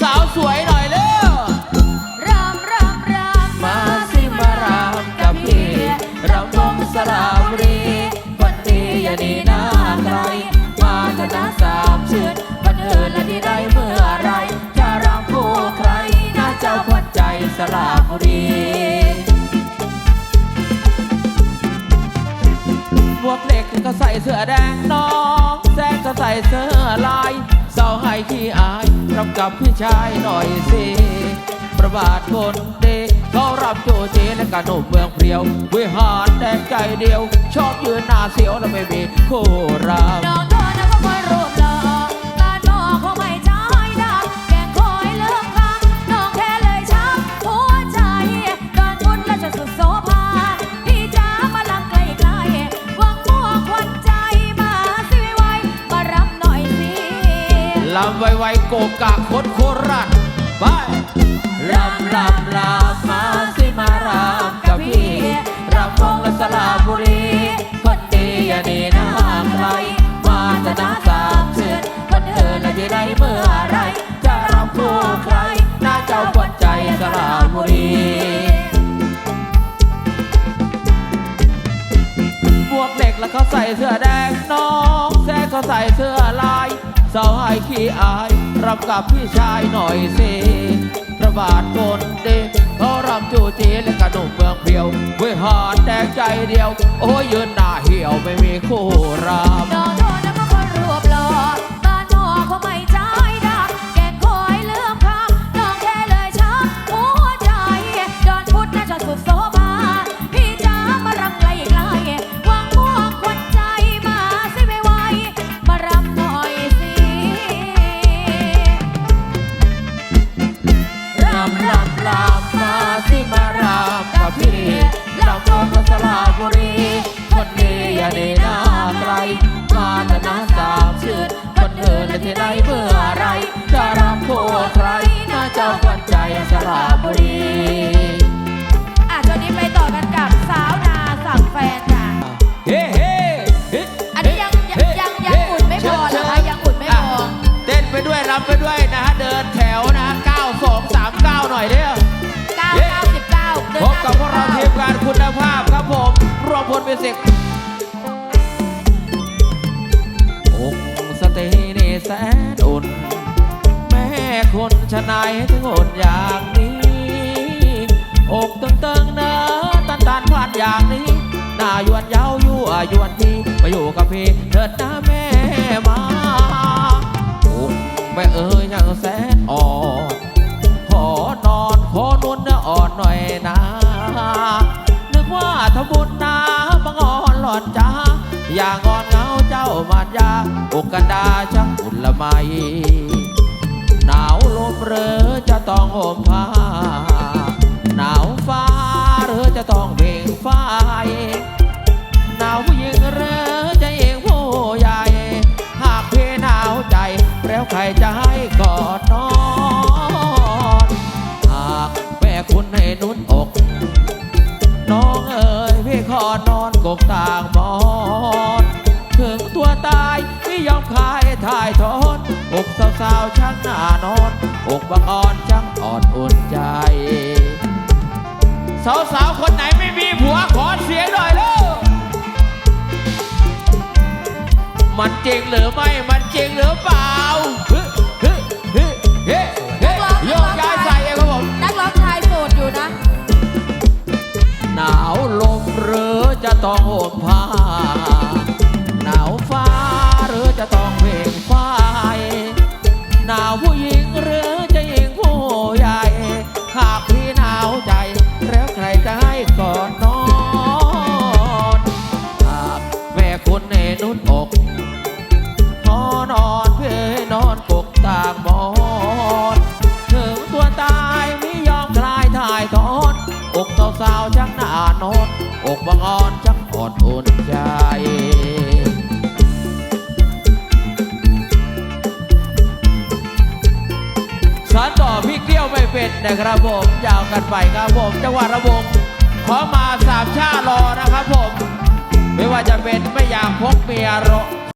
สาวสวยหน่อยเร็วรำรำรำมาสิมารามกับพี่ เราต้องสระบุรีวันนี้อย่าดีหน้าใครมาจะนะสามชื่นบันเทิงและที่ได้เมื่อไร จะรำคู่ใครน่าเจ้าหัวใจสระบุรีพวกเด็กก็ใส่เสื้อแดงน้องแซ่ก็ใส่เสื้อลายเสาให้ที่อาย รับกับพี่ชายหน่อยสิประบาทคนเดเขารับโจเจและกระหนมเมืองเพรียว วิหารแดงใจเดียว ชอบยืนหน้าเสียวและไม่มีคู่ราำไวๆโกกะคนโคราชไปลำลำลำมาสิมารำกับพี่รำวงและสลาบุรีคนดีอย่าหนีหน้าใครมาจะนาสามเชือนคนเธอและจะได้เมื่อไร จะรำคู่ใครน้าเจ้าขวัญใจสลาบุรีบวกเด็กแล้วเขาใส่เสื้อแดงน้องแซ่เขาใส่เสื้อลาย สาวให้ขี้อายรับกับพี่ชายหน่อยสิพระบาทคนเด็กเขารำจูจีและกระหนุ่มเมืองเพียวเวยหอดแดงใจเดียว โอ้ยยืนหน้าเหี่ยวไม่มีคู่รา วงและสลาบุรีคนดีอย่าหนีหน้าใครมาแต่นาสามชื่นคนเธอและที่ไหนเมื่อไร จะรำคู่ใครน่าเจ้าขวัญใจสระบุรีอะตอนนี้ไปต่อกันกับสาวนาสั่งแฟนค่ะ เฮ้เฮ้เฮ้อันนี้ยังยังยังยังอุ่นไม่พอเหรอคะยังอุ่นไม่พอ เต้นไปด้วยรำไปด้วย รวมพลเป็นสิกองสเตนี่แสนอุ่น แม่คนชะนายให้ถึงอุ่นอย่างนี้อกตึงตึงๆนะตันตันพลาดอย่างนี้หน้ายวนเย้ายั่วยวนทีมาอยู่กับพี่เถิดนะแม่มาอกแม่เอ๋ยยังแสนอ่อนขอนอนขอนวลเนื้ออ่อนหน่อยนะนึกว่าทำบุญ อย่างงอนเงาเจ้ามารยาอกกันดาช่างอุ่นละไมหนาวลมเรือจะต้องห่มผ้าหนาวฟ้าหรือจะต้องเบ่งไฟหนาวผู้หญิงหรือจะเองผู้ใหญ่ หากเพี่หนาวใจ แล้วใครจะให้กอดนอนหากแม่คุณให้นุ่นอก น้องเอ๋ยพี่ขอนอนกกต่างมองายทอนอกสาวๆช่างน่านอนอกบางอ่อนช่างอ่อนอุ่นใจ สาวๆคนไหนไม่มีผัวขอเสียหน่อยเร็วมันจริงหรือไม่มันจริงหรือเปล่า บางอ่อนช่างอ่อนอุ่นใจสานต่อพี่เกี้ยวไม่เป็นนะครับผมยาวกันไปครับผมจังหวัดระวงขอมาสามชาติรอนะครับผม ไม่ว่าจะเป็นไม่อยากพกเมียรอ